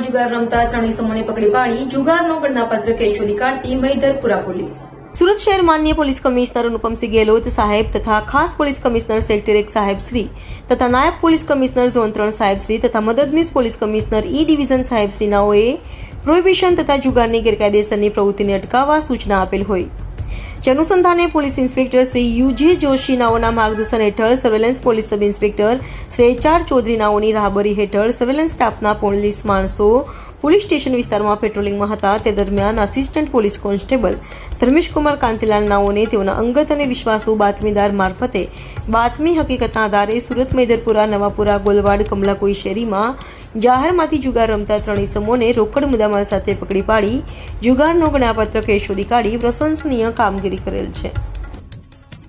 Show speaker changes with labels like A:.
A: જુગાર રમતા ત્રણેય સમૂહને પકડી પાડી જુગારનો ગણનાપત્ર શોધી કાઢતી મહિધરપુરા પોલીસ. સુરત શહેર માન્ય પોલીસ કમિશનર અનુપમસિંહ ગેહલોત સાહેબ તથા ખાસ પોલીસ કમિશનર સેક્ટર એક સાહેબ શ્રી તથા નાયબ પોલીસ કમિશનર ઝોન ત્રણ સાહેબ શ્રી તથા મદદનીશ પોલીસ કમિશનર ઈ ડિવિઝન સાહેબ શ્રીનાઓએ પ્રોહિબિશન તથા જુગારની ગેરકાયદેસરની પ્રવૃત્તિને અટકાવવા સૂચના આપેલ હોય. જે અનુસંધાને police inspector Shri U J Joshi નાઓના માર્ગદર્શન હેઠળ surveillance police sub inspector Shri H R. Chaudhari નાઓની રાહબરી હેઠળ સર્વેલન્સ સ્ટાફના પોલીસ માણસો પોલીસ સ્ટેશન વિસ્તારમાં પેટ્રોલિંગમાં હતા તે દરમિયાન assistant police constable Dharmeshkumar Kantilal નાઓને તેઓના અંગત અને વિશ્વાસુ બાતમીદાર મારફતે બાતમી હકીકતના આધારે સુરત, મૈદરપુરા, નવાપુરા, ગોલવાડ, કમલાકોઈ શેરીમાં જાહેરમાંથી જુગાર રમતા ત્રણ ઇસમોને રોકડ મુદ્દામાલ સાથે પકડી પાડી, જુગારનો ગણાપત્રક કેસ શોધી કાઢી પ્રશંસનીય કામગીરી કરેલ છે.